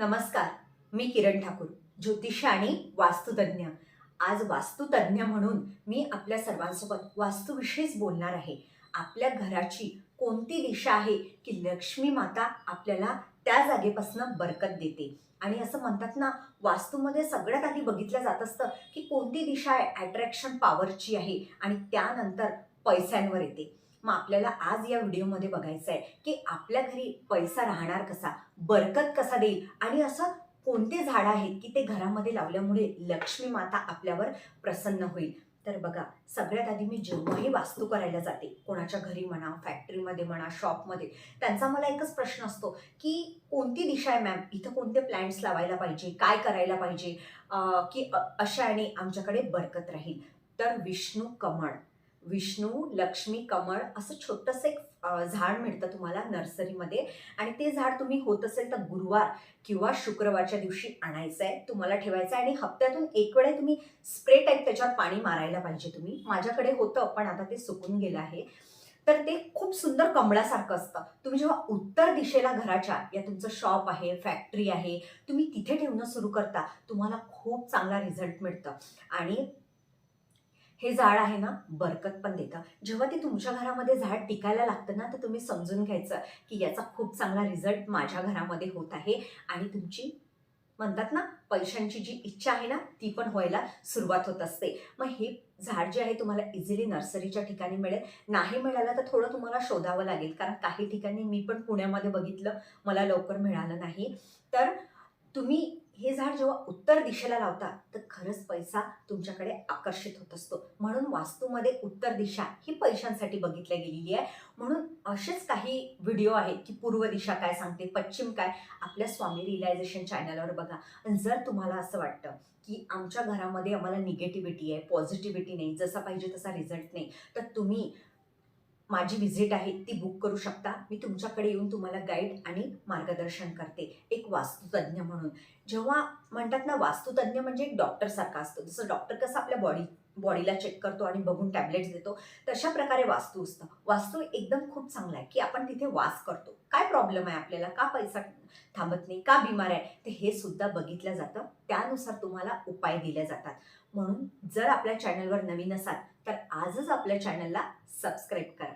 नमस्कार मी किरण ठाकूर ज्योतिष आणि वास्तुतज्ञ. आज वास्तुतज्ञ म्हणून मी आपल्या सर्वांसोबत वास्तूविषयीच बोलणार आहे. आपल्या घराची कोणती दिशा आहे की लक्ष्मी माता आपल्याला त्या जागेपासून बरकत देते? आणि असं म्हणतात ना वास्तूमध्ये सगळ्यात आधी बघितलं जात असतं की कोणती दिशा आहे अट्रॅक्शन पॉवरची आहे आणि त्यानंतर पैशांवर येते. मग आपल्याला आज या व्हिडिओमध्ये बघायचं आहे की आपल्या घरी पैसा राहणार कसा बरकत कसा देईल आणि असं कोणते झाडं आहेत की ते घरामध्ये लावल्यामुळे लक्ष्मी माता आपल्यावर प्रसन्न होईल. तर बघा सगळ्यात आधी मी जेव्हाही वास्तू करायला जाते कोणाच्या घरी म्हणा फॅक्टरीमध्ये म्हणा शॉपमध्ये त्यांचा मला एकच प्रश्न असतो की कोणती दिशा आहे मॅम? इथं कोणते प्लॅन्ट्स लावायला पाहिजे काय करायला पाहिजे की अशा अशाने आमच्याकडे बरकत राहील. तर विष्णू कमळ. विष्णू लक्ष्मी कमळ असं छोटंसं एक झाड मिळतं तुम्हाला नर्सरीमध्ये. आणि ते झाड तुम्ही होत असेल तर गुरुवार किंवा शुक्रवारच्या दिवशी आणायचं आहे तुम्हाला ठेवायचं आहे आणि हप्त्यातून एक वेळा तुम्ही स्प्रे टाईप त्याच्यावर पाणी मारायला पाहिजे तुम्ही. माझ्याकडे होतं पण आता ते सुकून गेलं आहे. तर ते खूप सुंदर कमळासारखं असतं. तुम्ही जेव्हा उत्तर दिशेला घराच्या या तुमचं शॉप आहे फॅक्टरी आहे तुम्ही तिथे ठेवणं सुरू करता तुम्हाला खूप चांगला रिझल्ट मिळतं. आणि हे झाड आहे ना बरकत पण देतं. जेव्हा ते तुमच्या घरामध्ये झाड टिकायला लागतं ना तर तुम्ही समजून घ्यायचं की याचा खूप चांगला रिझल्ट माझ्या घरामध्ये होत आहे. आणि तुमची म्हणतात ना पैशांची जी इच्छा आहे ना ती पण व्हायला सुरुवात होत असते. मग हे झाड जे आहे तुम्हाला इझिली नर्सरीच्या ठिकाणी मिळेल. नाही मिळालं तर थोडं तुम्हाला शोधावं लागेल. कारण काही ठिकाणी मी पण पुण्यामध्ये बघितलं मला लवकर मिळालं नाही. तर तुम्ही हे झाड जेव्हा उत्तर दिशेला लावता तर खरंच पैसा तुमच्याकडे आकर्षित होत असतो. म्हणून वास्तूमध्ये उत्तर दिशा ही पैशांसाठी बघितल्या गेलेली आहे. म्हणून असेच काही व्हिडिओ आहेत की पूर्व दिशा काय सांगते पश्चिम काय आपल्या स्वामी रिलायझेशन चॅनलवर बघा. आणि जर तुम्हाला असं वाटतं की आमच्या घरामध्ये आम्हाला निगेटिव्हिटी आहे पॉझिटिव्हिटी नाही जसा पाहिजे तसा रिझल्ट नाही तर तुम्ही माझी व्हिजिट आहे ती बुक करू शकता. मी तुमच्याकडे येऊन तुम्हाला गाईड आणि मार्गदर्शन करते. एक वास्तुतज्ञ म्हणून. जेव्हा म्हणतात ना वास्तुतज्ञ म्हणजे एक डॉक्टरसारखा असतो. जसं डॉक्टर कसं आपल्या बॉडी बॉडीला चेक करतो आणि बघून टॅबलेट्स देतो. तशा प्रकारे वास्तू असतं. वास्तू एकदम खूप चांगला आहे की आपण तिथे वास करतो. काय प्रॉब्लेम आहे आपल्याला? का पैसा थांबत नाही? का बिमार आहे? ते हे सुद्धा बघितलं जातं. त्यानुसार तुम्हाला उपाय दिले जातात. म्हणून जर आपल्या चॅनलवर नवीन असाल तर आजच आपल्या चॅनलला सबस्क्राईब करा.